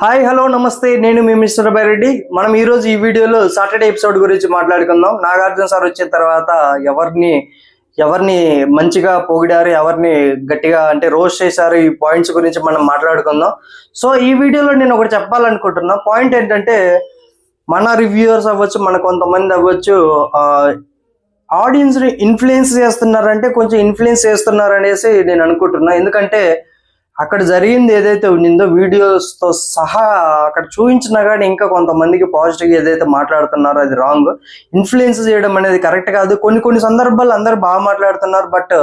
Hi hello నమస్తే. నేను మీ mister Reddy మనం ఈ రోజు ఈ వీడియోలో సాటర్డే ఎపిసోడ్ గురించి మాట్లాడుకుందాం. నాగార్జున సార్ వచ్చిన తర్వాత ఎవరిని ఎవరిని మంచిగా పొగిడారు ఎవరిని గట్టిగా అంటే రోస్ట్ చేశారు ఈ పాయింట్స్ గురించి మనం మాట్లాడుకుందాం. సో ఈ వీడియోలో నేను ఒకటి చెప్పాలనుకుంటున్నా. పాయింట్ ఏంటంటే మన రివ్యూవర్స్ అవ్వచ్చు మన కొంతమంది అవ్వచ్చు ఆడియన్స్ని ఇన్ఫ్లుయెన్స్ చేస్తున్నారంటే కొంచెం ఇన్ఫ్లుయెన్స్ చేస్తున్నారు అనేసి నేను అనుకుంటున్నా. ఎందుకంటే అక్కడ జరిగింది ఏదైతే ఉండిందో వీడియోస్తో సహా అక్కడ చూపించినా కానీ ఇంకా కొంతమందికి పాజిటివ్ ఏదైతే మాట్లాడుతున్నారో అది రాంగ్ ఇన్ఫ్లుయెన్స్ చేయడం అనేది కరెక్ట్ కాదు. కొన్ని కొన్ని సందర్భాలు అందరు బాగా మాట్లాడుతున్నారు బట్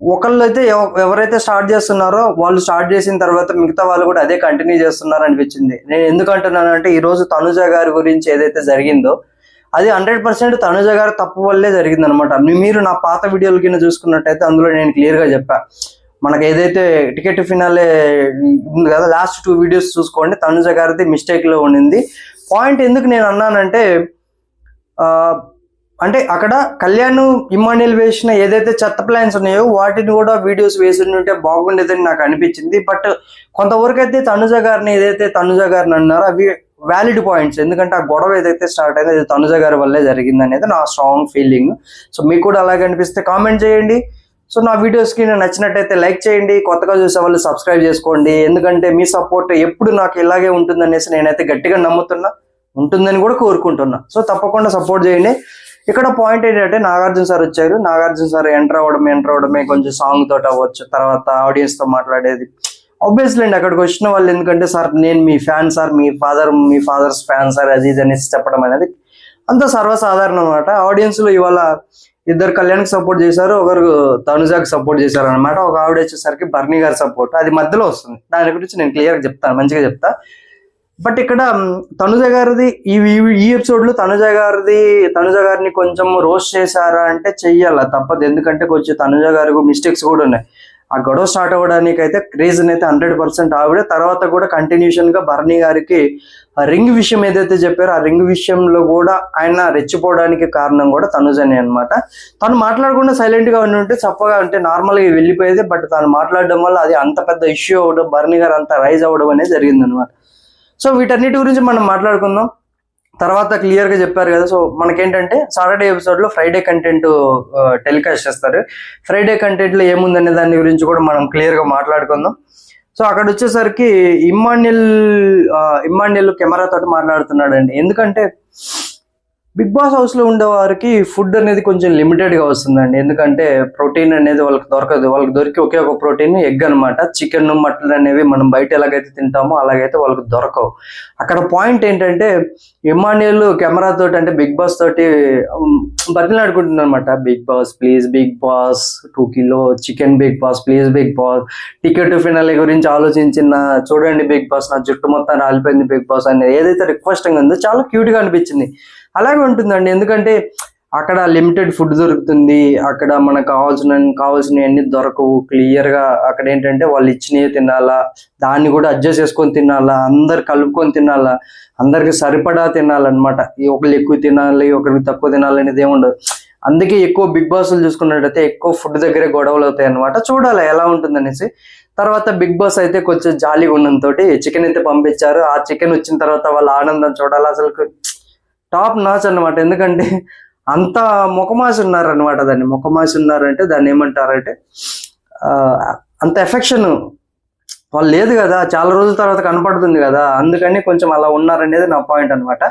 ఒకళ్ళు అయితే ఎవరైతే స్టార్ట్ చేస్తున్నారో వాళ్ళు స్టార్ట్ చేసిన తర్వాత మిగతా వాళ్ళు కూడా అదే కంటిన్యూ చేస్తున్నారు అనిపించింది. నేను ఎందుకంటున్నాను అంటే ఈ రోజు తనుజ గారి గురించి ఏదైతే జరిగిందో అది హండ్రెడ్ పర్సెంట్ తనుజ గారి తప్పు వల్లే జరిగింది అనమాట మీరు నా పాత వీడియోలు కింద చూసుకున్నట్టయితే అందులో నేను క్లియర్గా చెప్పా. మనకి ఏదైతే టికెట్ ఫినాలే ఉంది కదా లాస్ట్ టూ వీడియోస్ చూసుకోండి. తనుజ గారిది మిస్టేక్లో ఉండింది. పాయింట్ ఎందుకు నేను అన్నానంటే అంటే అక్కడ కళ్యాణ్ ఇమానియల్ వేసిన ఏదైతే చెత్త ప్లాన్స్ ఉన్నాయో వాటిని కూడా వీడియోస్ వేసి ఉంటే బాగుండేదని నాకు అనిపించింది. బట్ కొంతవరకు అయితే తనుజ గారిని ఏదైతే తనుజ గారిని అన్నారో అవి వ్యాలిడ్ పాయింట్స్ ఎందుకంటే ఆ గొడవ ఏదైతే స్టార్ట్ అయింది అది తనుజ గారి వల్లే జరిగింది అనేది నా స్ట్రాంగ్ ఫీలింగ్ సో మీకు కూడా అలాగే అనిపిస్తే కామెంట్ చేయండి. సో నా వీడియోస్కి నేను నచ్చినట్టయితే లైక్ చేయండి కొత్తగా చూసే వాళ్ళు సబ్స్క్రైబ్ చేసుకోండి. ఎందుకంటే మీ సపోర్ట్ ఎప్పుడు నాకు ఇలాగే ఉంటుందనేసి నేనైతే గట్టిగా నమ్ముతున్నా ఉంటుందని కూడా కోరుకుంటున్నా. సో తప్పకుండా సపోర్ట్ చేయండి. ఇక్కడ పాయింట్ ఏంటంటే నాగార్జున సార్ వచ్చారు. నాగార్జున సార్ ఎంటర్ అవ్వడం ఎంటర్ అవ్వడమే కొంచెం సాంగ్ తోటి అవ్వచ్చు తర్వాత ఆడియన్స్తో మాట్లాడేది. ఆబ్వియస్లీ అండి అక్కడికి వచ్చిన వాళ్ళు ఎందుకంటే సార్ నేను మీ ఫ్యాన్ సార్ మీ ఫాదర్ మీ ఫాదర్స్ ఫ్యాన్ సార్ అది ఇది అనేసి చెప్పడం అనేది అంత సర్వసాధారణం అనమాట. ఆడియన్స్లో ఇవాళ ఇద్దరు కళ్యాణ్కి సపోర్ట్ చేశారు ఒకరు తనుజాకి సపోర్ట్ చేశారు అనమాట ఒక ఆవిడ వచ్చేసరికి బర్నీ గారి సపోర్ట్ అది మధ్యలో వస్తుంది. దాని గురించి నేను క్లియర్గా చెప్తాను మంచిగా చెప్తా. బట్ ఇక్కడ తనుజ గారిది ఈ ఈ- ఈ ఎపిసోడ్లో తనుజ గారిది తనుజ గారిని కొంచెం రోస్ట్ చేశారా అంటే చెయ్యాల? తప్పదు. ఎందుకంటే కొంచెం తనుజ గారికి మిస్టేక్స్ కూడా ఉన్నాయి. ఆ గొడవ స్టార్ట్ అవ్వడానికి అయితే రీజన్ అయితే హండ్రెడ్ పర్సెంట్ ఆవిడ. తర్వాత కూడా కంటిన్యూషన్గా బర్నీ గారికి ఆ రింగ్ విషయం ఏదైతే చెప్పారో ఆ రింగ్ విషయంలో కూడా ఆయన రెచ్చిపోవడానికి కారణం కూడా తనుజనే అనమాట తను మాట్లాడకుండా సైలెంట్గా ఉండి ఉంటే చప్పగా అంటే నార్మల్గా వెళ్ళిపోయేది బట్ తను మాట్లాడడం వల్ల అది అంత పెద్ద ఇష్యూ అవ్వడం బర్నీ గారు అంత రైజ్ అవ్వడం అనేది జరిగింది అనమాట సో వీటన్నిటి గురించి మనం మాట్లాడుకుందాం. తర్వాత క్లియర్గా చెప్పారు కదా సో మనకేంటంటే సాటర్డే ఎపిసోడ్లో ఫ్రైడే కంటెంట్ టెలికాస్ట్ చేస్తారు. ఫ్రైడే కంటెంట్లో ఏముందనే దాని గురించి కూడా మనం క్లియర్గా మాట్లాడుకుందాం. సో అక్కడ వచ్చేసరికి ఇమ్మాన్యుల్ uh, ఇమ్మాన్యుల్ కెమెరా తోటి మాట్లాడుతున్నాడు అండి ఎందుకంటే బిగ్ బాస్ హౌస్లో ఉండే వారికి ఫుడ్ అనేది కొంచెం లిమిటెడ్గా వస్తుందండి. ఎందుకంటే ప్రోటీన్ అనేది వాళ్ళకి దొరకదు. వాళ్ళకి దొరికి ఒకే ఒక ప్రోటీన్ ఎగ్ అనమాట చికెన్ మటన్ అనేవి మనం బయట ఎలాగైతే తింటామో అలాగైతే వాళ్ళకి దొరకవు. అక్కడ పాయింట్ ఏంటంటే ఇమానియల్ కెమెరా తోటి అంటే బిగ్ బాస్ తోటి బతిలాడుకుంటున్నారు అనమాట Bigg Boss please Bigg Boss two kilo chicken Bigg Boss please Bigg Boss. Ticket finale గురించి ఆలోచించిన చూడండి బిగ్ బాస్ నా జుట్టు మొత్తం రాలిపోయింది బిగ్ బాస్ అనేది. ఏదైతే రిక్వెస్టింగ్ ఉందో చాలా క్యూట్గా అనిపించింది. అలాగే ఉంటుందండి. ఎందుకంటే అక్కడ లిమిటెడ్ ఫుడ్ దొరుకుతుంది. అక్కడ మనకు కావాల్సిన కావాల్సినవి అన్ని దొరకవు. క్లియర్గా అక్కడ ఏంటంటే వాళ్ళు ఇచ్చినవి తినాలా దాన్ని కూడా అడ్జస్ట్ చేసుకొని తినాలా అందరు కలుపుకొని తినాలా అందరికి సరిపడా తినాలన్నమాట. ఈ ఒకళ్ళు ఎక్కువ తినాలి ఒకరికి తక్కువ తినాలి అనేది ఏముండదు అందుకే ఎక్కువ బిగ్ బాస్ చూసుకున్నట్టయితే ఎక్కువ ఫుడ్ దగ్గరే గొడవలు అవుతాయి అనమాట చూడాలి ఎలా ఉంటుందనేసి. తర్వాత బిగ్ బాస్ అయితే కొంచెం జాలీగా ఉన్నంతో చికెన్ అయితే పంపించారు. ఆ చికెన్ వచ్చిన తర్వాత వాళ్ళ ఆనందం చూడాలి. అసలు టాప్ నాచ్ అన్నమాట. ఎందుకంటే అంత ముఖమాసి ఉన్నారనమాట దాన్ని. ముఖమాసి ఉన్నారంటే దాన్ని ఏమంటారంటే ఆ, అంత ఎఫెక్షన్ వాళ్ళు లేదు కదా చాలా రోజుల తర్వాత కనపడుతుంది కదా అందుకని కొంచెం అలా ఉన్నారనేది నా పాయింట్ అన్నమాట.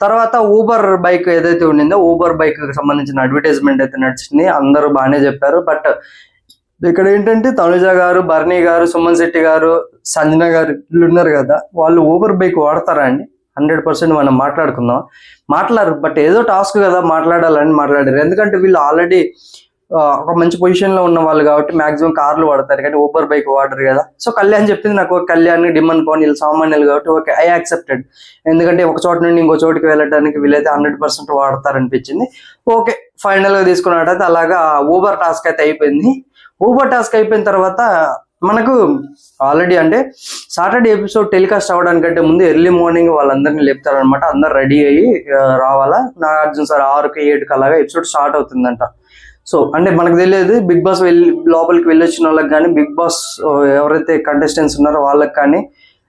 తర్వాత ఊబర్ బైక్ ఏదైతే ఉండిందో ఊబర్ బైక్ సంబంధించిన అడ్వర్టైజ్మెంట్ అయితే నడిచింది అందరూ బాగానే చెప్పారు. బట్ ఇక్కడ ఏంటంటే తనుజ గారు బర్నీ గారు సుమన్ శెట్టి గారు సంజన గారు వీళ్ళు ఉన్నారు కదా వాళ్ళు ఊబర్ బైక్ వాడతారా అండి? హండ్రెడ్ పర్సెంట్ మనం మాట్లాడుకుందాం. మాట్లాడరు బట్ ఏదో టాస్క్ కదా మాట్లాడాలని మాట్లాడారు. ఎందుకంటే వీళ్ళు ఆల్రెడీ ఒక మంచి పొజిషన్లో ఉన్న వాళ్ళు కాబట్టి మాక్సిమం కార్లు వాడతారు. కానీ ఊబర్ బైక్ వాడరు కదా. సో కళ్యాణ్ చెప్పింది నాకు కళ్యాణ్ డిమన్ పవన్ వీళ్ళు సామాన్యులు కాబట్టి ఓకే ఐ యాక్సెప్టెడ్ ఎందుకంటే ఒక చోట నుండి ఇంకో చోటుకి వెళ్ళడానికి వీళ్ళైతే హండ్రెడ్ పర్సెంట్ వాడతారనిపించింది. ఓకే ఫైనల్గా తీసుకున్నట్టయితే అలాగా ఊబర్ టాస్క్ అయితే అయిపోయింది. ఊబర్ టాస్క్ అయిపోయిన తర్వాత మనకు ఆల్రెడీ అంటే సాటర్డే ఎపిసోడ్ టెలికాస్ట్ అవ్వడానికంటే ముందు ఎర్లీ మార్నింగ్ వాళ్ళందరినీ లేపుతారనమాట అందరు రెడీ అయ్యి రావాలా? నాగార్జున సార్ ఆరుకి ఏడుకి అలాగా ఎపిసోడ్ స్టార్ట్ అవుతుందంట. సో అంటే మనకు తెలియదు బిగ్ బాస్ వెళ్ళి లోపలికి వెళ్ళొచ్చిన వాళ్ళకి కానీ బిగ్ బాస్ ఎవరైతే కంటెస్టెంట్స్ ఉన్నారో వాళ్ళకి కానీ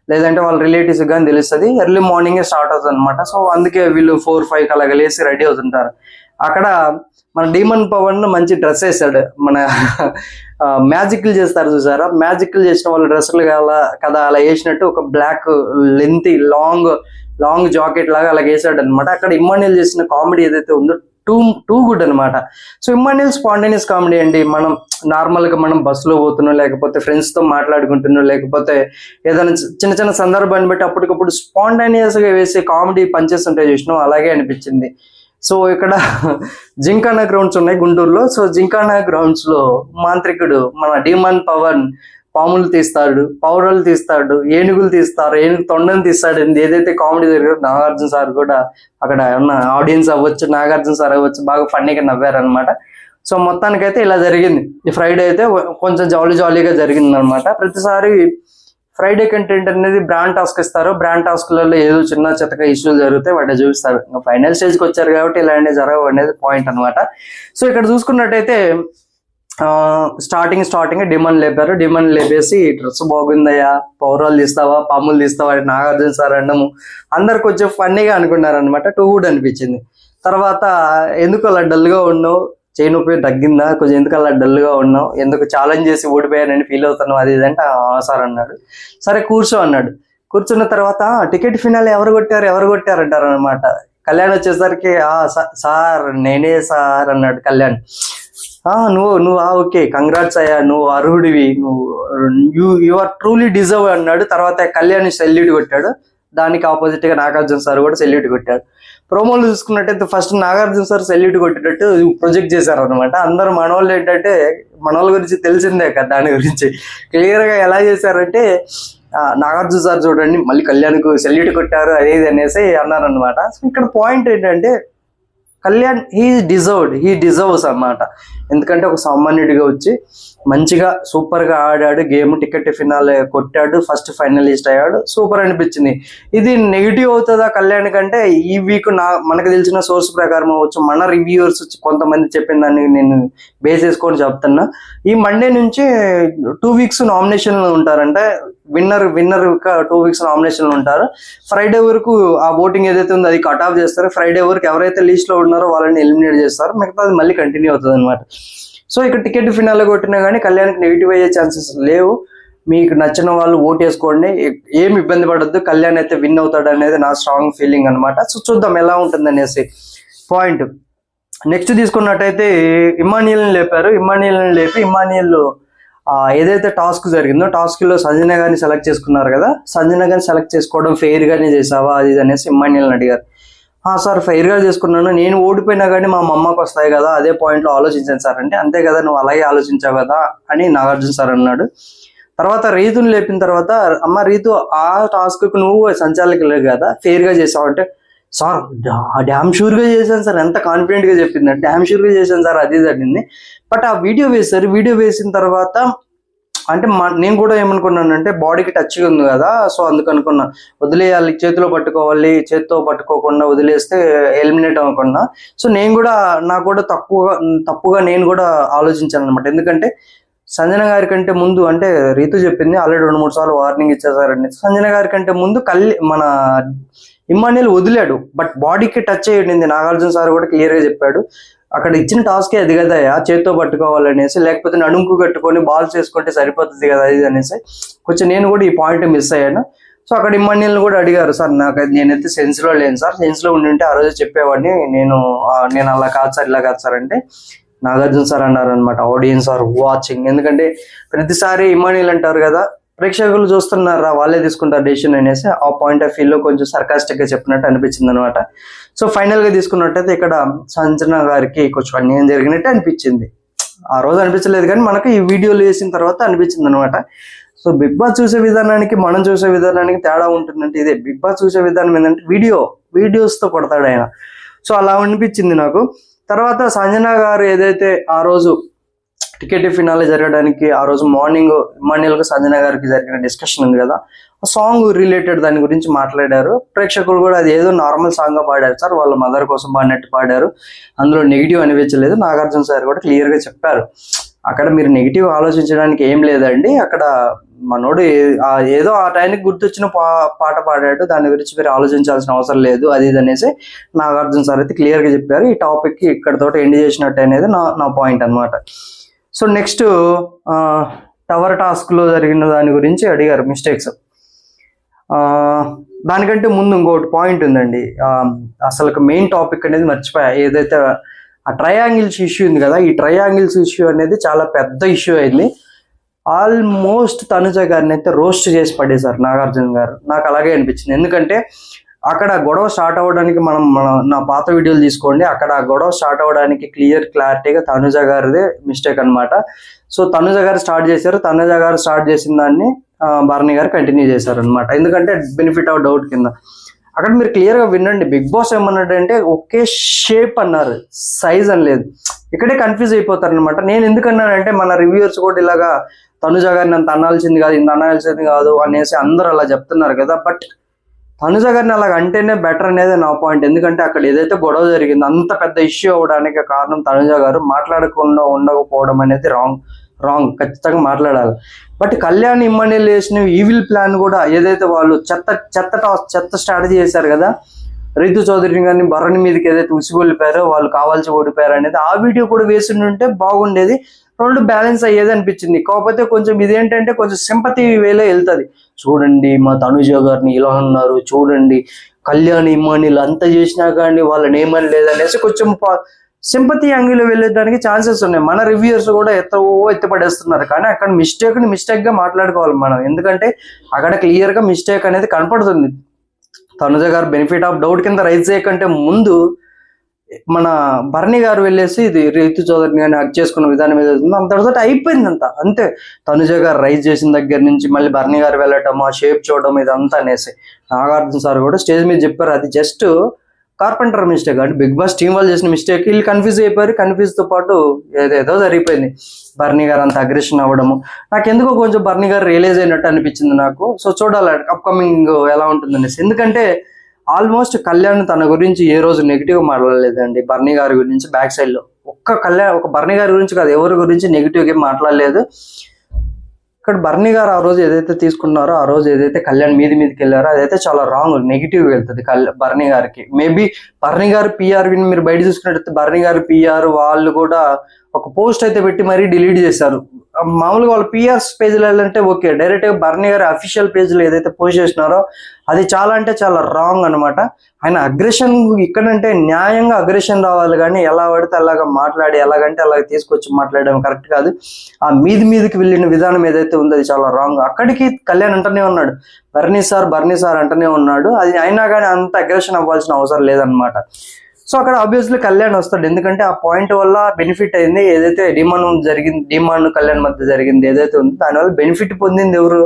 లేదంటే వాళ్ళ రిలేటివ్స్ కానీ తెలుస్తుంది ఎర్లీ మార్నింగే స్టార్ట్ అవుతుంది అనమాట సో అందుకే వీళ్ళు ఫోర్ ఫైవ్ అలాగ లేసి రెడీ అవుతుంటారు. అక్కడ మన డీమన్ పవన్ మంచి డ్రెస్ వేసాడు. మన మ్యాజిక్లు చేస్తారు చూసారా? మ్యాజిక్లు చేసిన వాళ్ళ డ్రెస్సులు కదా కదా అలా వేసినట్టు ఒక black length long long jacket లాగా అలా వేసాడు అనమాట అక్కడ ఇమ్మాన్యుల్ చేసిన కామెడీ ఏదైతే ఉందో టూ టూ గుడ్ అనమాట సో ఇమ్మాన్యుల్ స్పాంటేనియస్ కామెడీ అండి. మనం నార్మల్గా మనం బస్సులో పోతున్నాం లేకపోతే ఫ్రెండ్స్తో మాట్లాడుకుంటున్నాం లేకపోతే ఏదైనా చిన్న చిన్న సందర్భాన్ని బట్టి అప్పటికప్పుడు స్పాంటేనియస్గా వేసే కామెడీ పనిచేస్తుంటే చూసినాం అలాగే అనిపించింది. సో ఇక్కడ జింకానా గ్రౌండ్స్ ఉన్నాయి గుంటూరులో. సో జింకానా గ్రౌండ్స్లో మాంత్రికుడు మన డిమాన్ పవన్ పాములు తీస్తాడు పౌరులు తీస్తాడు ఏనుగులు తీస్తారు ఏనుగు తొండని తీస్తాడు. ఏదైతే కామెడీ జరిగిందో నాగార్జున సార్ కూడా అక్కడ ఉన్న ఆడియన్స్ అవ్వచ్చు నాగార్జున సార్ అవ్వచ్చు బాగా ఫన్నీగా నవ్వారనమాట సో మొత్తానికైతే ఇలా జరిగింది. ఈ ఫ్రైడే అయితే కొంచెం జాలీ జాలీగా జరిగింది అనమాట ప్రతిసారి ఫ్రైడే కంటెంట్ అనేది బ్రాండ్ టాస్క్ ఇస్తారు. బ్రాండ్ టాస్క్లలో ఏదో చిన్న చితక ఇష్యూలు జరిగితే వాటిని చూపిస్తారు. ఇంకా ఫైనల్ స్టేజ్కి వచ్చారు కాబట్టి ఇలాంటివి జరగవు అనేది పాయింట్ అన్నమాట. సో ఇక్కడ చూసుకున్నట్టయితే స్టార్టింగ్ స్టార్టింగ్ డిమాండ్ లేపారు. డిమాండ్ లేపేసి డ్రెస్ బాగుందయ్యా. పౌరాలు తీస్తావా? పాములు తీస్తావా? నాగార్జున సార్ అన్నము. అందరు కొంచెం ఫన్నీగా అనుకున్నారు అనమాట టూ గుడ్ అనిపించింది. తర్వాత ఎందుకు అలా డల్గా ఉన్నావు? చేయి నొప్పి తగ్గిందా? కొంచెం ఎందుకు అలా డల్గా ఉన్నావు? ఎందుకు ఛాలెంజ్ చేసి ఓడిపోయానని ఫీల్ అవుతున్నావు? అది ఇదంటే "ఆ, సార్ అన్నాడు. సరే కూర్చో అన్నాడు. కూర్చున్న తర్వాత టికెట్ ఫినాల్ ఎవరు కొట్టారు? ఎవరు కొట్టారు అంటారు అనమాట కళ్యాణ్ వచ్చేసరికి "ఆ, సార్ నేనే సార్ అన్నాడు కళ్యాణ్. "ఆ, నువ్వు నువ్వు ఆ ఓకే కంగ్రాట్స్ అయ్యా నువ్వు అర్హుడివి నువ్వు you you are truly deserve అన్నాడు. తర్వాత కళ్యాణ్ సెల్యూట్ కొట్టాడు. దానికి ఆపోజిట్గా నాగార్జున సార్ కూడా సెల్యూట్ కొట్టాడు. ప్రోమోలు చూసుకున్నట్టయితే ఫస్ట్ నాగార్జున సార్ సెల్యూట్ కొట్టేటట్టు ప్రొజెక్ట్ చేశారు అనమాట అందరు మనవాళ్ళు ఏంటంటే మనోళ్ళ గురించి తెలిసిందే కదా దాని గురించి. క్లియర్గా ఎలా చేశారంటే నాగార్జున సార్ చూడండి మళ్ళీ కళ్యాణ్కు సెల్యూట్ కొట్టారు అనేది అనేసి అన్నారనమాట సో ఇక్కడ పాయింట్ ఏంటంటే Kalyan he deserved he deserves అన్నమాట. ఎందుకంటే ఒక సామాన్యుడిగా వచ్చి మంచిగా సూపర్గా ఆడాడు గేమ్ టికెట్ ఫినాల్ కొట్టాడు ఫస్ట్ ఫైనలిస్ట్ అయ్యాడు సూపర్ అనిపించింది. ఇది నెగిటివ్ అవుతుందా కళ్యాణ్ కంటే? ఈ వీక్ నా మనకు తెలిసిన సోర్స్ ప్రకారం అవ్వచ్చు. మన రివ్యూవర్స్ కొంతమంది చెప్పిన దాన్ని నేను బేస్ చేసుకొని చెప్తున్నా. ఈ మండే నుంచి టూ వీక్స్ నామినేషన్ ఉంటారంటే. Winner winner two weeks nomination ఉంటారు. ఫ్రైడే వరకు ఆ ఓటింగ్ ఏదైతే ఉందో అది కట్ ఆఫ్ చేస్తారు. ఫ్రైడే వరకు ఎవరైతే లిస్ట్లో ఉన్నారో వాళ్ళని ఎలిమినేట్ చేస్తారు. మిగతాది మళ్ళీ కంటిన్యూ అవుతుంది అనమాట సో ఇక్కడ టికెట్ ఫినాల్ కొట్టినా కానీ కళ్యాణ్కి నెగిటివ్ అయ్యే ఛాన్సెస్ లేవు. మీకు నచ్చిన వాళ్ళు ఓట్ వేసుకోండి. ఏమి ఏం ఇబ్బంది పడద్దు. కళ్యాణ్ అయితే విన్ అవుతాడు అనేది నా స్ట్రాంగ్ ఫీలింగ్ అనమాట సో చూద్దాం ఎలా ఉంటుంది అనేసి. పాయింట్. నెక్స్ట్ తీసుకున్నట్టయితే ఇమానియల్ని లేపారు. ఇమానియల్ని లేపి ఇమానియల్ ఏదైతే టాస్క్ జరిగిందో టాస్క్లో సంజన గారిని సెలెక్ట్ చేసుకున్నారు కదా. సంజన గారిని సెలెక్ట్ చేసుకోవడం ఫెయిర్ గానే చేసావా అది ఇది అనేసి ఇమానియల్ని అడిగారు. సార్ ఫెయిర్గా చేసుకున్నాను. నేను ఓడిపోయినా కానీ మా అమ్మకి వస్తాయి కదా అదే పాయింట్లో ఆలోచించాను సార్ అంటే అంతే కదా నువ్వు అలాగే ఆలోచించావు కదా అని నాగార్జున సార్ అన్నాడు. తర్వాత రీతుని లేపిన తర్వాత అమ్మ రీతు ఆ టాస్క్కు నువ్వు సంచాలకులు కదా ఫెయిర్గా చేసావు అంటే సార్ డ్యామ్ షూర్గా చేశాను సార్. ఎంత కాన్ఫిడెంట్గా చెప్పింది డ్యామ్ షూర్గా చేశాను సార్. అది జరిగింది బట్ ఆ వీడియో వేశారు. వీడియో వేసిన తర్వాత అంటే మా- నేను కూడా ఏమనుకున్నానంటే బాడీకి టచ్గా ఉంది కదా సో అందుకు అనుకున్నా. వదిలేయాలి చేతిలో పట్టుకోవాలి చేతితో పట్టుకోకుండా వదిలేస్తే ఎలిమినేట్ అవ్వకుండా. సో నేను కూడా నాకు కూడా తక్కువగా తప్పుగా నేను కూడా ఆలోచించాను అనమాట ఎందుకంటే సంజన గారి కంటే ముందు అంటే రీతు చెప్పింది ఆల్రెడీ రెండు మూడు సార్లు వార్నింగ్ ఇచ్చేసారండి సంజన గారి కంటే ముందు కల్లి మన ఇమ్మానియల్ వదిలాడు బట్ బాడీకి టచ్ అయ్యింది నాగార్జున సార్ కూడా క్లియర్గా చెప్పాడు. అక్కడ ఇచ్చిన టాస్కే అది కదా చేత్తో పట్టుకోవాలనేసి లేకపోతే నడుముకు కట్టుకొని బాల్ చేసుకుంటే సరిపోతుంది కదా ఇది అనేసి. కొంచెం నేను కూడా ఈ పాయింట్ మిస్ అయ్యాను. సో అక్కడ ఇమ్మాన్యుల్ కూడా అడిగారు సార్ నాకు నేనైతే సెన్స్లో లేను సార్. సెన్స్లో ఉండి ఉంటే ఆ రోజు చెప్పేవాడిని. నేను నేను అలా కాదు సార్ ఇలా కాదు సార్ అంటే నాగార్జున సార్ అన్నారు అనమాట ఆడియన్స్ ఆర్ వాచింగ్. ఎందుకంటే ప్రతిసారి ఇమ్మనీలు అంటారు కదా ప్రేక్షకులు చూస్తున్నారా? వాళ్ళే తీసుకుంటారు డెసిషన్ అనేసి ఆ పాయింట్ ఆఫ్ వ్యూలో కొంచెం సర్కాస్టిక్గా చెప్పినట్టు అనిపించింది అనమాట సో ఫైనల్గా తీసుకున్నట్టయితే ఇక్కడ సంజన గారికి కొంచెం అన్యాయం జరిగినట్టు అనిపించింది. ఆ రోజు అనిపించలేదు కానీ మనకు ఈ వీడియోలు వేసిన తర్వాత అనిపించింది అనమాట సో బిగ్ బాస్ చూసే విధానానికి మనం చూసే విధానానికి తేడా ఉంటుందంటే ఇదే. బిగ్ బాస్ చూసే విధానం ఏంటంటే వీడియో వీడియోస్తో కొడతాడు ఆయన. సో అలా అనిపించింది నాకు. తర్వాత సంజన గారు ఏదైతే ఆ రోజు టికెట్ ఫినాలే జరగడానికి ఆ రోజు మార్నింగ్ ఇమాన్యుల్ సంజన గారికి జరిగిన డిస్కషన్ ఉంది కదా. ఆ సాంగ్ రిలేటెడ్ దాని గురించి మాట్లాడారు. ప్రేక్షకులు కూడా అది ఏదో నార్మల్ సాంగ్గా పాడారు సార్. వాళ్ళ మదర్ కోసం పాడినట్టు పాడారు. అందులో నెగిటివ్ అనిపించలేదు. నాగార్జున సార్ కూడా క్లియర్గా చెప్పారు. అక్కడ మీరు నెగిటివ్ ఆలోచించడానికి ఏం లేదండి. అక్కడ మనోడు ఆ ఏదో ఆ టైంకి గుర్తొచ్చిన పా పాట పాడాడు. దాని గురించి మీరు ఆలోచించాల్సిన అవసరం లేదు. అది ఇది అనేసి నాగార్జున సార్ అయితే క్లియర్గా చెప్పారు. ఈ టాపిక్ ఇక్కడ తోట ఎండ్ చేసినట్టు అనేది నా నా పాయింట్ అన్నమాట. సో నెక్స్ట్ టవర్ టాస్క్లో జరిగిన దాని గురించి అడిగారు మిస్టేక్స్ దానికంటే ముందు ఇంకోటి పాయింట్ ఉందండి. అసలు మెయిన్ టాపిక్ అనేది మర్చిపోయా. ఏదైతే ఆ ట్రయాంగిల్స్ ఇష్యూ ఉంది కదా ఈ ట్రయాంగిల్స్ ఇష్యూ అనేది చాలా పెద్ద ఇష్యూ అయింది. ఆల్మోస్ట్ తనుజ గారిని అయితే రోస్ట్ చేసి పడేశారు నాగార్జున గారు. నాకు అలాగే అనిపించింది. ఎందుకంటే అక్కడ గొడవ స్టార్ట్ అవ్వడానికి మనం మన నా పాత వీడియోలు తీసుకోండి. అక్కడ గొడవ స్టార్ట్ అవ్వడానికి క్లియర్ క్లారిటీగా తనుజ గారిదే మిస్టేక్ అన్నమాట. సో తనుజ గారు స్టార్ట్ చేశారు. తనుజ గారు స్టార్ట్ చేసిన దాన్ని ఆ, భరణి గారు కంటిన్యూ చేశారు అనమాట ఎందుకంటే బెనిఫిట్ ఆఫ్ డౌట్ కింద. అక్కడ మీరు క్లియర్గా వినండి. బిగ్ బాస్ ఏమన్నాడంటే ఒకే షేప్ అన్నారు. సైజ్ అని లేదు. ఇక్కడే కన్ఫ్యూజ్ అయిపోతారు అనమాట నేను ఎందుకన్నానంటే మన రివ్యూవర్స్ కూడా ఇలాగా తనుజ గారిని అంత అనాల్సింది కాదు ఇంత అనాల్సింది కాదు అనేసి అందరూ అలా చెప్తున్నారు కదా. బట్ తనుజ గారిని అలాగ అంటేనే బెటర్ అనేది నా పాయింట్ ఎందుకంటే అక్కడ ఏదైతే గొడవ జరిగిందో అంత పెద్ద ఇష్యూ అవడానికి కారణం తనుజ గారు. మాట్లాడకుండా ఉండకపోవడం అనేది రాంగ్ రాంగ్ ఖచ్చితంగా మాట్లాడాలి. బట్ కళ్యాణ్ ఇమ్మని లేచిన ఈవిల్ ప్లాన్ కూడా ఏదైతే వాళ్ళు చెత్త చెత్త టాస్ చెత్త స్ట్రాటజీ చేశారు కదా రితు చౌదరిని కానీ భరణి మీదకి ఏదైతే ఉసిగొల్లిపారో వాళ్ళు కావాల్సి ఓడిపోయారు అనేది ఆ వీడియో కూడా వేసి ఉంటే బాగుండేది. రెండు బ్యాలెన్స్ అయ్యేది అనిపించింది. కాకపోతే కొంచెం ఇదేంటంటే కొంచెం సింపతి వేలో వెళ్తుంది. చూడండి మా తనుజ గారిని ఇలా ఉన్నారు చూడండి కళ్యాణ్ ఇమానీలు అంత చేసినా కానీ వాళ్ళని ఏమని లేదనేసి కొంచెం సింపతి యాంగిల్ వెళ్ళడానికి ఛాన్సెస్ ఉన్నాయి. మన రివ్యూయర్స్ కూడా ఎత్త ఎత్తపడేస్తున్నారు. కానీ అక్కడ మిస్టేక్ని మిస్టేక్గా మాట్లాడుకోవాలి మనం. ఎందుకంటే అక్కడ క్లియర్గా మిస్టేక్ అనేది కనపడుతుంది. Tanuja garu benefit of doubt కింద రైజ్ చేయకంటే ముందు మన భరణి గారు వెళ్ళేసి ఇది రీతు చౌదరిని కానీ హక్ చేసుకున్న విధానం ఏదైతుందో అంతటితో అయిపోయింది అంత అంతే తనుజ గారు రైజ్ చేసిన దగ్గర నుంచి మళ్ళీ భరణి గారు వెళ్ళటం ఆ షేప్ చూడడం ఇదంతా అనేసి. నాగార్జున సార్ కూడా స్టేజ్ మీద చెప్పారు అది జస్ట్ కార్పెంటర్ మిస్టేక్. అంటే బిగ్ బాస్ టీం వాళ్ళు చేసిన మిస్టేక్ వీళ్ళు కన్ఫ్యూజ్ అయిపోయారు కన్ఫ్యూజ్తో పాటు ఏదేదో జరిగిపోయింది. బర్నీ గారు అంత అగ్రెషన్ అవ్వడము. నాకు ఎందుకో కొంచెం బర్నీ గారు రియలైజ్ అయినట్టు అనిపించింది నాకు. సో చూడాలి అప్కమింగ్ ఎలా ఉంటుంది ఎందుకంటే ఆల్మోస్ట్ కళ్యాణ్ తన గురించి ఏ రోజు నెగిటివ్ మాట్లాడలేదండి. బర్నీ గారి గురించి బ్యాక్ సైడ్లో. ఒక్క కళ్యాణ్ ఒక బర్నీ గారి గురించి కాదు ఎవరి గురించి నెగిటివ్గా మాట్లాడలేదు. ఇక్కడ బర్నీ గారు ఆ రోజు ఏదైతే తీసుకున్నారో ఆ రోజు ఏదైతే కళ్యాణ్ మీది మీదకి వెళ్ళారో అదైతే చాలా రాంగ్ నెగిటివ్ వెళ్తుంది బర్నీ గారికి. మేబీ బర్నీ గారు పిఆర్ విని మీరు బయట చూసుకున్నట్టు బర్నీ గారు పిఆర్ వాళ్ళు కూడా ఒక పోస్ట్ అయితే పెట్టి మరీ డిలీట్ చేశారు. మామూలుగా వాళ్ళు పిఆర్స్ పేజ్లో అంటే ఓకే. డైరెక్ట్గా బర్నీ గారి అఫీషియల్ పేజ్లో ఏదైతే పోస్ట్ చేసినారో అది చాలా అంటే చాలా రాంగ్ అన్నమాట. ఆయన అగ్రెషన్ ఇక్కడంటే న్యాయంగా అగ్రెషన్ రావాలి కానీ ఎలా పడితే అలాగా మాట్లాడి ఎలాగంటే అలాగ తీసుకొచ్చి మాట్లాడడం కరెక్ట్ కాదు. ఆ మీది మీదకి వెళ్ళిన విధానం ఏదైతే ఉందో అది చాలా రాంగ్ అక్కడికి కళ్యాణ్ అంటూనే ఉన్నాడు. బర్నీ సార్ బర్నీ సార్ అంటూనే ఉన్నాడు. అది అయినా కానీ అంత అగ్రెషన్ అవ్వాల్సిన అవసరం లేదనమాట సో అక్కడ ఆబ్వియస్లీ కళ్యాణ్ వస్తాడు. ఎందుకంటే ఆ పాయింట్ వల్ల బెనిఫిట్ అయింది. ఏదైతే డిమాండ్ జరిగింది డిమాండ్ కళ్యాణ్ మధ్య జరిగింది ఏదైతే ఉందో దానివల్ల బెనిఫిట్ పొందింది ఎవరు?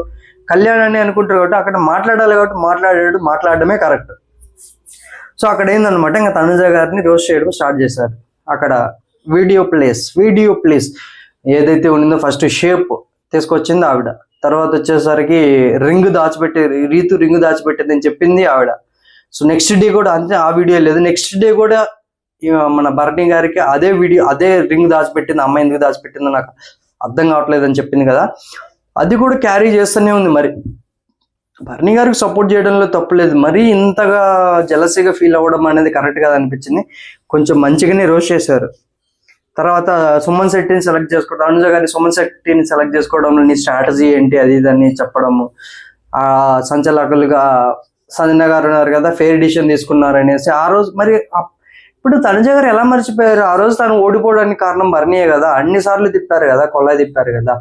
కళ్యాణ్ అని అనుకుంటారు కాబట్టి అక్కడ మాట్లాడాలి కాబట్టి మాట్లాడాడు మాట్లాడడమే కరెక్ట్ సో అక్కడ ఏందనమాట ఇంకా తనుజ గారిని రోస్ట్ చేయడం స్టార్ట్ చేశారు. అక్కడ వీడియో ప్లేస్ వీడియో ప్లేస్ ఏదైతే ఉండిందో ఫస్ట్ షేప్ తీసుకొచ్చింది ఆవిడ. తర్వాత వచ్చేసరికి రింగ్ దాచిపెట్టే రీతు రింగ్ దాచిపెట్టిందని చెప్పింది ఆవిడ. సో నెక్స్ట్ డే కూడా అంతే ఆ వీడియో లేదు. నెక్స్ట్ డే కూడా మన భరణి గారికి అదే వీడియో అదే రింగ్ దాచిపెట్టింది అమ్మాయి ఎందుకు దాచిపెట్టిందో నాకు అర్థం కావట్లేదు అని చెప్పింది కదా. అది కూడా క్యారీ చేస్తూనే ఉంది మరి. భరణి గారికి సపోర్ట్ చేయడంలో తప్పులేదు మరీ ఇంతగా జలసీగా ఫీల్ అవ్వడం అనేది కరెక్ట్ కాదు అనిపించింది. కొంచెం మంచిగానే రోస్ట్ చేశారు. తర్వాత సుమన్ శెట్టిని సెలెక్ట్ చేసుకోవడం అనుజ గారిని సుమన్ శెట్టిని సెలెక్ట్ చేసుకోవడంలో నీ స్ట్రాటజీ ఏంటి? అది ఇది అని చెప్పడము. ఆ సంచలకులుగా సంజన గారు ఉన్నారు కదా ఫెయిర్ డిసిషన్ తీసుకున్నారు అనేసి ఆ రోజు మరి ఇప్పుడు తనుజ గారు ఎలా మర్చిపోయారు? ఆ రోజు తను ఓడిపోవడానికి కారణం బర్నీయే కదా అన్ని సార్లు తిప్పారు కదా కొల్లాయి తిప్పారు కదా.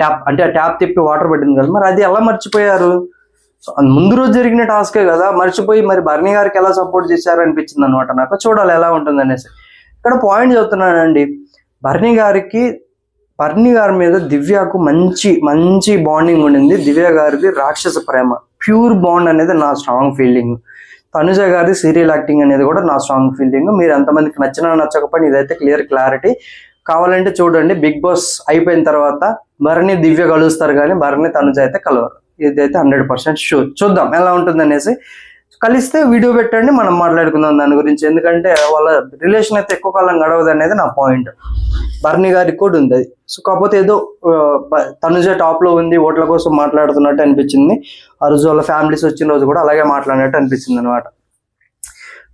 ట్యాప్ అంటే ఆ ట్యాప్ తిప్పి వాటర్ పట్టింది కదా మరి అది ఎలా మర్చిపోయారు? ముందు రోజు జరిగిన టాస్కే కదా మర్చిపోయి మరి బర్నీ గారికి ఎలా సపోర్ట్ చేశారు అనిపించింది అనమాట నాకు. చూడాలి ఎలా ఉంటుంది అనేసి. ఇక్కడ పాయింట్ చెప్తున్నానండి బర్నీ గారికి బర్నీ గారి మీద దివ్యకు మంచి మంచి బాండింగ్ ఉండింది. దివ్య గారిది రాక్షస ప్రేమ. ప్యూర్ బాండ్ అనేది నా స్ట్రాంగ్ ఫీలింగ్. తనుజ గారి సీరియల్ యాక్టింగ్ అనేది కూడా నా స్ట్రాంగ్ ఫీలింగ్. మీరు ఎంతమందికి నచ్చినా నచ్చకపోయినా ఇదైతే క్లియర్ క్లారిటీ. కావాలంటే చూడండి బిగ్ బాస్ అయిపోయిన తర్వాత భరణి దివ్య కలుస్తారు కానీ భరణి తనుజ అయితే కలవరు. ఇదైతే హండ్రెడ్ పర్సెంట్ షూర్. చూద్దాం ఎలా ఉంటుంది అనేసి కలిస్తే వీడియో పెట్టండి మనం మాట్లాడుకుందాం దాని గురించి. ఎందుకంటే వాళ్ళ రిలేషన్ అయితే ఎక్కువ కాలం గడవదు అనేది నా పాయింట్ బర్నీ గారి కూడా ఉంది. అది సో కాకపోతే ఏదో తనుజ టాప్లో ఉంది ఓట్ల కోసం మాట్లాడుతున్నట్టు అనిపించింది. ఆ రోజు వాళ్ళ ఫ్యామిలీస్ వచ్చిన రోజు కూడా అలాగే మాట్లాడినట్టు అనిపించింది అనమాట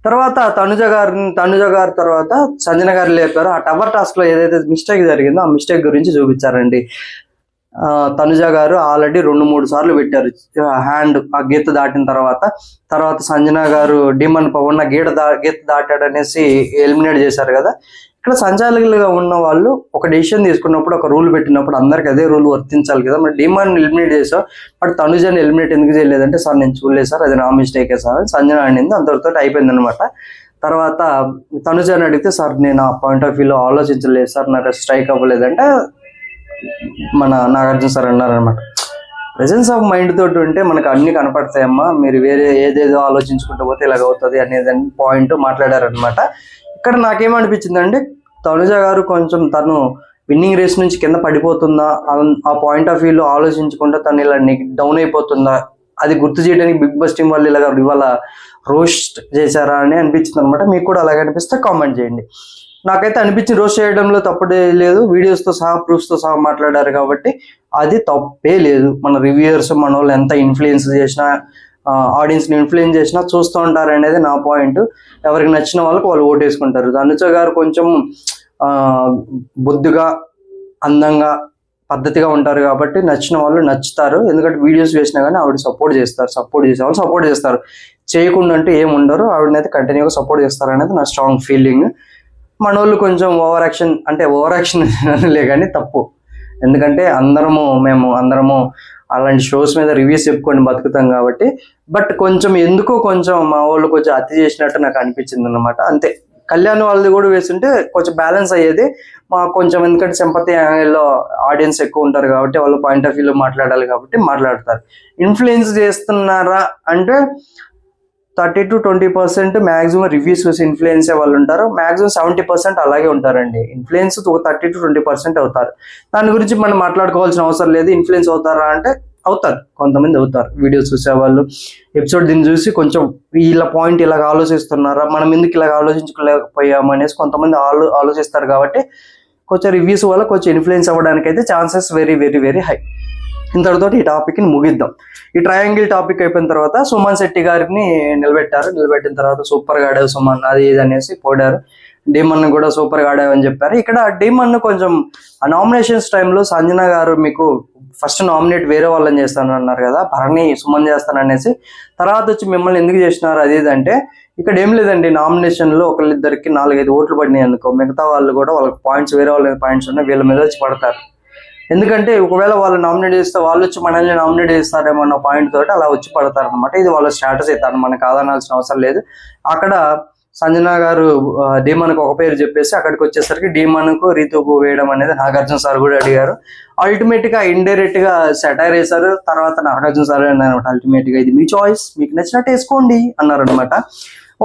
తర్వాత తనుజ గారిని తనుజ గారి తర్వాత సంజన గారు లేపారు. ఆ టవర్ టాస్క్లో ఏదైతే మిస్టేక్ జరిగిందో ఆ మిస్టేక్ గురించి చూపించారండి. తనుజ గారు ఆల్రెడీ రెండు మూడు సార్లు పెట్టారు. హ్యాండ్ ఆ గీత దాటిన తర్వాత. తర్వాత సంజన గారు డిమన్ పవన్ గీత దా గీత దాటాడు అనేసి ఎలిమినేట్ చేశారు కదా. ఇక్కడ సంచాలకులుగా ఉన్న వాళ్ళు ఒక డెసిషన్ తీసుకున్నప్పుడు ఒక రూల్ పెట్టినప్పుడు అందరికి అదే రూల్ వర్తించాలి కదా. మరి డిమాన్ ఎలిమినేట్ చేసాం బట్ తనుజని ఎలిమినేట్ ఎందుకు చేయలేదంటే సార్ నేను చూడలేదు సార్ అది నా మిస్టేకే సార్ సంజన అనింది. అంతటితో అయిపోయింది అనమాట తర్వాత తనుజని అడిగితే సార్ నేను ఆ పాయింట్ ఆఫ్ వ్యూలో ఆలోచించలేదు సార్ నాకు స్ట్రైక్ అవ్వలేదంటే మన నాగార్జున సార్ అన్నారనమాట ప్రెసెన్స్ ఆఫ్ మైండ్ తోటి ఉంటే మనకు అన్ని కనపడతాయమ్మా. మీరు వేరే ఏదేదో ఆలోచించుకుంటూ పోతే ఇలాగ అవుతుంది అనేది పాయింట్ మాట్లాడారనమాట ఇక్కడ నాకేమనిపించిందంటే తనుజ గారు కొంచెం తను విన్నింగ్ రేస్ నుంచి కింద పడిపోతుందా? ఆ పాయింట్ ఆఫ్ వ్యూలో ఆలోచించుకుంటే తను ఇలా డౌన్ అయిపోతుందా? అది గుర్తు చేయడానికి బిగ్ బాస్ టీం వాళ్ళు ఇలాగ ఇవాళ రోస్ట్ చేశారా అని అనిపించింది అనమాట మీకు కూడా అలాగే అనిపిస్తే కామెంట్ చేయండి. నాకైతే అనిపించి రోస్ట్ చేయడంలో తప్పుడే లేదు. వీడియోస్తో సహా ప్రూఫ్స్తో సహా మాట్లాడారు కాబట్టి అది తప్పే లేదు. మన రివ్యూయర్స్ మన వాళ్ళు ఎంత ఇన్ఫ్లుయెన్స్ చేసినా ఆడియన్స్ని ఇన్ఫ్లుయెన్స్ చేసినా చూస్తూ ఉంటారు అనేది నా పాయింట్ ఎవరికి నచ్చిన వాళ్ళకి వాళ్ళు ఓటేసుకుంటారు. ధనుజ గారు కొంచెం ఆ, బుద్ధిగా అందంగా పద్ధతిగా ఉంటారు కాబట్టి నచ్చిన వాళ్ళు నచ్చుతారు. ఎందుకంటే వీడియోస్ వేసినా కానీ ఆవిడ సపోర్ట్ చేస్తారు. సపోర్ట్ చేసే వాళ్ళు సపోర్ట్ చేస్తారు. చేయకుండా అంటే ఏముండరు ఉండరు. ఆవిడనైతే కంటిన్యూగా సపోర్ట్ చేస్తారు అనేది నా స్ట్రాంగ్ ఫీలింగ్ మన వాళ్ళు కొంచెం ఓవర్ యాక్షన్ అంటే ఓవర్ యాక్షన్ లే కానీ తప్పు. ఎందుకంటే అందరము మేము అందరము అలాంటి షోస్ మీద రివ్యూస్ చెప్పుకొని బతుకుతాం కాబట్టి బట్ కొంచెం ఎందుకో కొంచెం మా వాళ్ళు కొంచెం అతి చేసినట్టు నాకు అనిపించింది అనమాట అంతే. కళ్యాణ్ వాళ్ళది కూడా వేస్తుంటే కొంచెం బ్యాలెన్స్ అయ్యేది. మా కొంచెం ఎందుకంటే సింపతి యాంగిల్లో ఆడియన్స్ ఎక్కువ ఉంటారు కాబట్టి వాళ్ళు పాయింట్ ఆఫ్ వ్యూలో మాట్లాడాలి కాబట్టి మాట్లాడతారు. ఇన్ఫ్లుయెన్స్ చేస్తున్నారా అంటే thirty to twenty percent maximum reviews చూసి ఇన్ఫ్లుయెన్స్ వాళ్ళు ఉంటారు. మాక్సిమం సెవెంటీ పర్సెంట్ అలాగే ఉంటారండి. Influence thirty to twenty percent అవుతారు. దాని గురించి మనం మాట్లాడుకోవాల్సిన అవసరం లేదు. ఇన్ఫ్లుయెన్స్ అవుతారా అంటే అవుతారు. కొంతమంది అవుతారు. వీడియోస్ చూసేవాళ్ళు ఎపిసోడ్ దీన్ని చూసి కొంచెం వీళ్ళ పాయింట్ ఇలాగ ఆలోచిస్తున్నారా? మనం ఎందుకు ఇలాగ ఆలోచించుకోలేకపోయాము అనేసి కొంతమంది ఆలో ఆలోచిస్తారు కాబట్టి కొంచెం రివ్యూస్ వల్ల కొంచెం ఇన్ఫ్లుయెన్స్ అవ్వడానికి అయితే chances very very very high ఇంతటితో ఈ టాపిక్ని ముగిద్దాం. ఈ ట్రయాంగిల్ టాపిక్ అయిపోయిన తర్వాత సుమన్ శెట్టి గారిని నిలబెట్టారు. నిలబెట్టిన తర్వాత సూపర్గా ఆడావు సుమన్ అది ఇది అనేసి పోడారు. డీమన్ కూడా సూపర్గా అని చెప్పారు. ఇక్కడ డీమన్ కొంచెం ఆ నామినేషన్స్ టైంలో సంజన గారు మీకు ఫస్ట్ నామినేట్ వేరే వాళ్ళని చేస్తాను అన్నారు కదా భరణి సుమన్ చేస్తాను అనేసి. తర్వాత వచ్చి మిమ్మల్ని ఎందుకు చేసినారు? అది ఇది అంటే ఇక్కడ ఏం లేదండి నామినేషన్లో ఒకళ్ళిద్దరికి నాలుగైదు ఓట్లు పడినాయి అనుకో మిగతా వాళ్ళు కూడా వాళ్ళకి పాయింట్స్ వేరే వాళ్ళ పాయింట్స్ ఉన్నాయి వీళ్ళ మీద వచ్చి పడతారు. ఎందుకంటే ఒకవేళ వాళ్ళు నామినేట్ చేస్తే వాళ్ళు వచ్చి మనల్ని నామినేట్ చేస్తారేమో అన్న పాయింట్ తోటి అలా వచ్చి పడతారు అనమాట ఇది వాళ్ళ స్ట్రాటజీ అవుతారు మనకు కాదనాల్సిన అవసరం లేదు. అక్కడ సంజన గారు డీమన్కు ఒక పేరు చెప్పేసి అక్కడికి వచ్చేసరికి డీమన్కు రీతుకు వేయడం అనేది నాగార్జున సార్ కూడా అడిగారు. అల్టిమేట్గా ఇండైరెక్ట్గా సెటైర్ వేశారు. తర్వాత నాగార్జున సార్ అన్నారు అల్టిమేట్గా ఇది మీ చాయిస్ మీకు నచ్చినట్టు వేసుకోండి అన్నారు అనమాట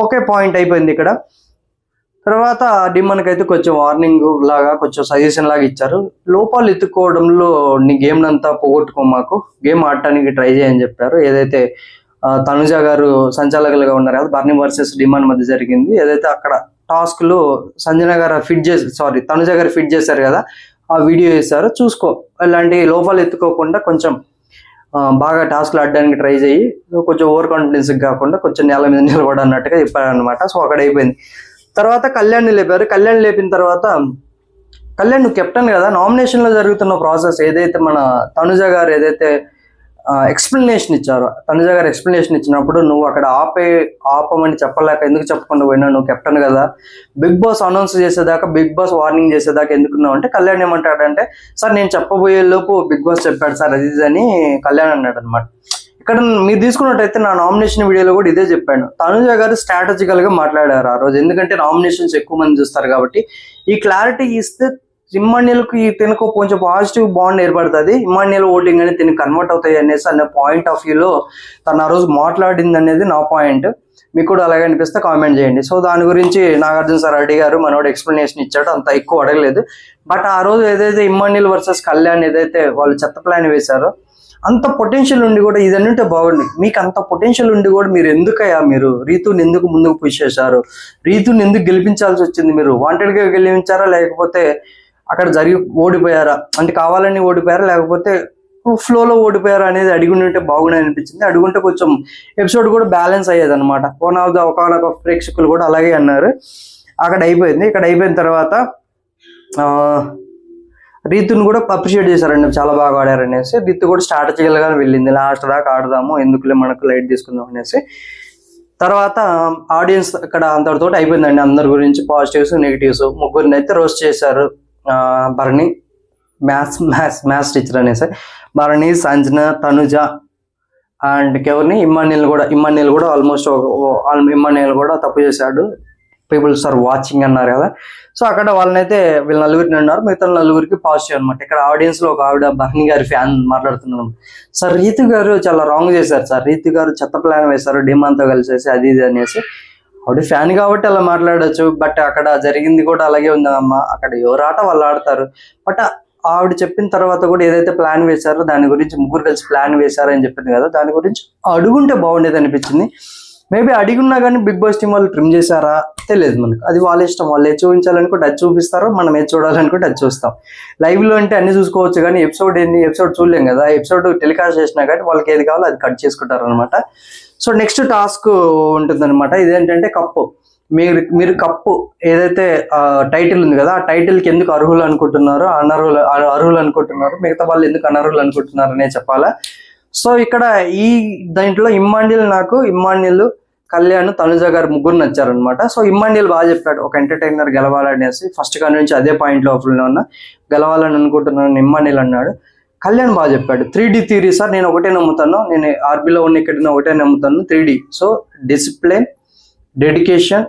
ఓకే పాయింట్ అయిపోయింది ఇక్కడ. తర్వాత డిమ్మన్కి అయితే కొంచెం వార్నింగ్ లాగా కొంచెం సజెషన్ లాగా ఇచ్చారు. లోపాలు ఎత్తుకోవడంలో నీ గేమ్ అంతా పోగొట్టుకో మాకు. గేమ్ ఆడటానికి ట్రై చేయని చెప్పారు. ఏదైతే తనుజ గారు సంచాలకులుగా ఉన్నారు కదా బర్నీ వర్సెస్ డిమాండ్ మధ్య జరిగింది. ఏదైతే అక్కడ టాస్క్లో సంజన గారు ఫిట్ చేసి సారీ తనుజ గారు ఫిట్ చేశారు కదా ఆ వీడియో వేశారు. చూసుకో ఇలాంటి లోపాలు ఎత్తుకోకుండా కొంచెం బాగా టాస్క్లు ఆడడానికి ట్రై చేయి. కొంచెం ఓవర్ కాన్ఫిడెన్స్ కాకుండా కొంచెం నేల మీద నిలబడి అన్నట్టుగా చెప్పారు అనమాట సో అక్కడ అయిపోయింది. తర్వాత కళ్యాణ్ లేపారు. కళ్యాణ్ లేపిన తర్వాత కళ్యాణ్ నువ్వు కెప్టెన్ కదా. నామినేషన్లో జరుగుతున్న ప్రాసెస్ ఏదైతే మన తనుజ గారు ఏదైతే ఎక్స్ప్లెనేషన్ ఇచ్చారో తనుజ గారు ఎక్స్ప్లెనేషన్ ఇచ్చినప్పుడు నువ్వు అక్కడ ఆపే ఆపమని చెప్పలేక ఎందుకు చెప్పకుండా పోయినా నువ్వు కెప్టెన్ కదా. బిగ్ బాస్ అనౌన్స్ చేసేదాకా బిగ్ బాస్ వార్నింగ్ చేసేదాకా ఎందుకున్నావు అంటే కళ్యాణ్ ఏమంటాడంటే సార్ నేను చెప్పబోయే లోపు బిగ్ బాస్ చెప్పాడు సార్ అది అని కళ్యాణ్ అన్నాడు అనమాట ఇక్కడ మీరు తీసుకున్నట్టయితే నా నామినేషన్ వీడియోలో కూడా ఇదే చెప్పాను. తనుజ గారు స్ట్రాటజికల్గా మాట్లాడారు ఆ రోజు. ఎందుకంటే నామినేషన్స్ ఎక్కువ మంది చూస్తారు కాబట్టి. ఈ క్లారిటీ ఇస్తే ఇమ్మాన్యుల్కి ఈ తినకు కొంచెం పాజిటివ్ బాండ్ ఏర్పడుతుంది. ఇమ్మాన్యుల్ ఓటింగ్ అనేది తిని కన్వర్ట్ అవుతాయి అనేసి అనే పాయింట్ ఆఫ్ వ్యూలో తను ఆ రోజు మాట్లాడింది అనేది నా పాయింట్ మీకు కూడా అలాగే అనిపిస్తే కామెంట్ చేయండి. సో దాని గురించి నాగార్జున సార్ అడిగారు మనోడు ఎక్స్ప్లెనేషన్ ఇచ్చాడు. అంత ఎక్కువ అడగలేదు. బట్ ఆ రోజు ఏదైతే ఇమ్మాన్యుల్ వర్సెస్ కళ్యాణ్ ఏదైతే వాళ్ళు చెత్త ప్లాన్ వేశారో అంత పొటెన్షియల్ ఉండి కూడా ఇది ఉంటే బాగుంది మీకు అంత పొటెన్షియల్ ఉండి కూడా మీరు ఎందుకయ్యా మీరు? రీతుని ఎందుకు ముందుకు పుష్ చేశారు? రీతుని ఎందుకు గెలిపించాల్సి వచ్చింది మీరు? వాంటెడ్గా గెలిపించారా? లేకపోతే అక్కడ జరిగి ఓడిపోయారా? అంటే కావాలని ఓడిపోయారా? లేకపోతే ఫ్లోలో ఓడిపోయారా అనేది అడిగి ఉంటే బాగుండే అనిపించింది. అడుగుంటే కొంచెం ఎపిసోడ్ కూడా బ్యాలెన్స్ అయ్యేది అనమాట వన్ ఆఫ్ ద ఒకనొక ప్రేక్షకులు కూడా అలాగే అన్నారు. అక్కడ అయిపోయింది. ఇక్కడ అయిపోయిన తర్వాత ఆ, రీతుని కూడా అప్రిషియేట్ చేశారండి. చాలా బాగా ఆడారు అనేసి రీతు కూడా స్టార్ట్గా వెళ్ళింది. లాస్ట్ దాకా ఆడదాము ఎందుకులే మనకు లైట్ తీసుకుందాం అనేసి. తర్వాత ఆడియన్స్ ఇక్కడ అంతటితో అయిపోయిందండి. అందరి గురించి పాజిటివ్స్ నెగిటివ్స్ ముగ్గురిని అయితే రోస్ట్ చేశారు. Bharani maths maths maths teacher అనేసి. భరణి సంజన తనుజ అండ్ ఎవరిని ఇమ్మానియల్ కూడా ఇమ్మానియల్ కూడా ఆల్మోస్ట్ ఇమ్మానియల్ కూడా తప్పు చేశాడు. పీపుల్స్ ఆర్ వాచింగ్ అన్నారు కదా. సో అక్కడ వాళ్ళనైతే వీళ్ళు నలుగురిని ఉన్నారు. మిగతా నలుగురికి పాజిటివ్ అనమాట ఇక్కడ ఆడియన్స్లో ఒక ఆవిడ బహ్ని గారి ఫ్యాన్ మాట్లాడుతున్నాను సార్ రీతు గారు చాలా రాంగ్ చేశారు సార్. రీతు గారు చెత్త ప్లాన్ వేశారు డిమాన్తో కలిసేసి అది ఇది అనేసి. ఆవిడ ఫ్యాన్ కాబట్టి అలా మాట్లాడొచ్చు బట్ అక్కడ జరిగింది కూడా అలాగే ఉందమ్మా అక్కడ ఎవరాట ఆట వాళ్ళు ఆడతారు. బట్ ఆవిడ చెప్పిన తర్వాత కూడా ఏదైతే ప్లాన్ వేశారో దాని గురించి ముగ్గురు కలిసి ప్లాన్ వేశారని చెప్పింది కదా. దాని గురించి అడుగుంటే బాగుండేది అనిపించింది. మేబీ అడిగున్నా కానీ బిగ్ బాస్ టీం వాళ్ళు ట్రిమ్ చేశారా? తెలియదు మనకు. అది వాళ్ళ ఇష్టం. వాళ్ళు ఏది చూపించాలనుకుంటే అది చూపిస్తారు. మనం ఏది చూడాలనుకుంటే అది చూస్తాం. లైవ్లో అంటే అన్ని చూసుకోవచ్చు కానీ ఎపిసోడ్ ఏంది? ఎపిసోడ్ చూడలేం కదా. ఎపిసోడ్ టెలికాస్ట్ చేసినా కానీ వాళ్ళకి ఏది కావాలో అది కట్ చేసుకుంటారు అనమాట సో నెక్స్ట్ టాస్క్ ఉంటుందన్నమాట. ఇదేంటంటే కప్పు. మీరు మీరు కప్పు ఏదైతే టైటిల్ ఉంది కదా ఆ టైటిల్కి ఎందుకు అర్హులు అనుకుంటున్నారో అనర్హులు అర్హులు అనుకుంటున్నారు మిగతా వాళ్ళు ఎందుకు అనర్హులు అనుకుంటున్నారు అనే చెప్పాలా? సో ఇక్కడ ఈ దాంట్లో ఇమ్మాండిల్ నాకు ఇమ్మాండిల్ కళ్యాణ్ తనుజ గారు ముగ్గురు నచ్చారనమాట సో ఇమ్మాండిల్ బాగా చెప్పాడు ఒక ఎంటర్టైనర్ గెలవాలనేసి. ఫస్ట్ కాడి నుంచి అదే పాయింట్లో ఉన్న. గెలవాలని అనుకుంటున్నాను ఇమ్మాండిల్ అన్నాడు. కళ్యాణ్ బాగా చెప్పాడు త్రీ డి థియరీ సార్ నేను ఒకటే నమ్ముతాను. నేను ఆర్బీలో ఉన్న ఇక్కడ ఒకటే నమ్ముతాను three D so discipline dedication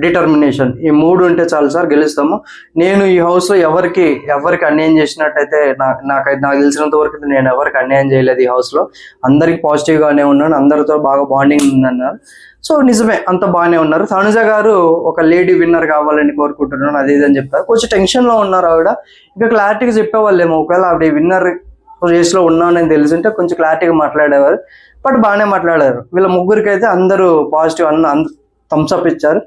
determination ఈ మూడు ఉంటే చాలు సార్ గెలుస్తాము. నేను ఈ హౌస్లో ఎవరికి ఎవరికి అన్యాయం చేసినట్టయితే నా- నాకైతే నాకు తెలిసినంత వరకు అయితే నేను ఎవరికి అన్యాయం చేయలేదు ఈ హౌస్లో. అందరికి పాజిటివ్ గానే ఉన్నాను అందరితో బాగా బాండింగ్ ఉందన్నారు. సో నిజమే అంత బాగానే ఉన్నారు. తనుజ గారు ఒక లేడీ విన్నర్ కావాలని కోరుకుంటున్నాను అది ఇది అని చెప్పారు. కొంచెం టెన్షన్లో ఉన్నారు ఆవిడ. ఇంకా క్లారిటీగా చెప్పేవాళ్ళేమో ఒకవేళ ఆవిడ విన్నర్ రేస్లో ఉన్నానని తెలిసింటే కొంచెం క్లారిటీగా మాట్లాడేవారు. బట్ బాగానే మాట్లాడారు. వీళ్ళ ముగ్గురికి అయితే అందరూ పాజిటివ్ అన్న థమ్స్అప్ ఇచ్చారు.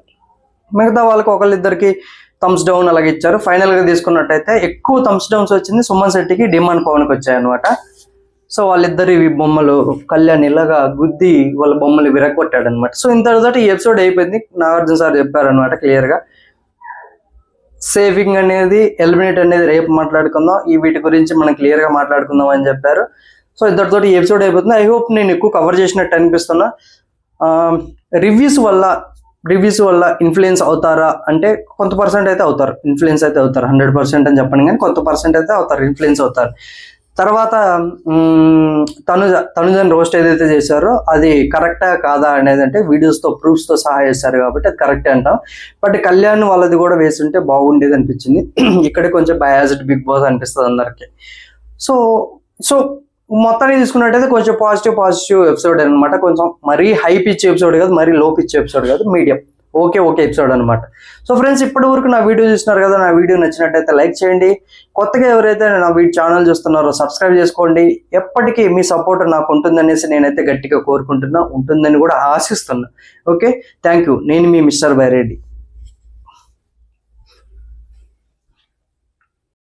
మిగతా వాళ్ళకి ఒకళ్ళిద్దరికి థమ్స్ డౌన్ అలాగే ఇచ్చారు. ఫైనల్గా తీసుకున్నట్టయితే ఎక్కువ థమ్స్ డౌన్స్ వచ్చింది సుమన్ శెట్టికి డిమాండ్ పవన్కి వచ్చాయి అనమాట సో వాళ్ళిద్దరి బొమ్మలు కళ్యాణ్ ఇలాగా గుద్ది వాళ్ళ బొమ్మలు విరగొట్టాడు అనమాట సో ఇంత ఈ ఎపిసోడ్ అయిపోయింది. నాగార్జున సార్ చెప్పారనమాట క్లియర్గా. సేవింగ్ అనేది ఎలిమినేట్ అనేది రేపు మాట్లాడుకుందాం. ఈ వీటి గురించి మనం క్లియర్గా మాట్లాడుకుందాం అని చెప్పారు. సో ఇద్దరితో ఎపిసోడ్ అయిపోతుంది. ఐ హోప్ నేను ఎక్కువ కవర్ చేసినట్టు అనిపిస్తున్నా. రివ్యూస్ వల్ల రివ్యూస్ వల్ల ఇన్ఫ్లుయెన్స్ అవుతారా? అంటే కొంత పర్సెంట్ అయితే అవుతారు. ఇన్ఫ్లుయెన్స్ అయితే అవుతారు. హండ్రెడ్ పర్సెంట్ అని చెప్పండి కానీ కొంత పర్సెంట్ అయితే అవుతారు. ఇన్ఫ్లుయెన్స్ అవుతారు. తర్వాత తనుజ తనుజని రోస్ట్ ఏదైతే చేశారో అది కరెక్టా కాదా అనేది అంటే వీడియోస్తో ప్రూఫ్స్తో సహా చేశారు కాబట్టి అది కరెక్ట్ అంటాం. బట్ కళ్యాణ్ వాళ్ళది కూడా వేస్తుంటే బాగుండేది అనిపించింది. ఇక్కడ కొంచెం బయాజ్డ్ బిగ్ బాస్ అనిపిస్తుంది అందరికీ. సో సో మొత్తాన్ని తీసుకున్నట్టయితే కొంచెం పాజిటివ్ పాజిటివ్ ఎపిసోడ్ అనమాట కొంచెం మరీ హై పిచ్ ఎపిసోడ్ కాదు మరీ లో పిచ్ ఎపిసోడ్ కాదు మీడియం ఓకే ఓకే ఎపిసోడ్ అనమాట సో ఫ్రెండ్స్ ఇప్పటి వరకు నా వీడియో చూస్తున్నారు కదా నా వీడియో నచ్చినట్టయితే లైక్ చేయండి. కొత్తగా ఎవరైతే నా వీడియో ఛానల్ చూస్తున్నారో సబ్స్క్రైబ్ చేసుకోండి. ఎప్పటికీ మీ సపోర్ట్ నాకు ఉంటుందనేసి నేనైతే గట్టిగా కోరుకుంటున్నా ఉంటుందని కూడా ఆశిస్తున్నా. ఓకే థ్యాంక్ యూ నేను మీ మిస్టర్ బైరెడ్డి.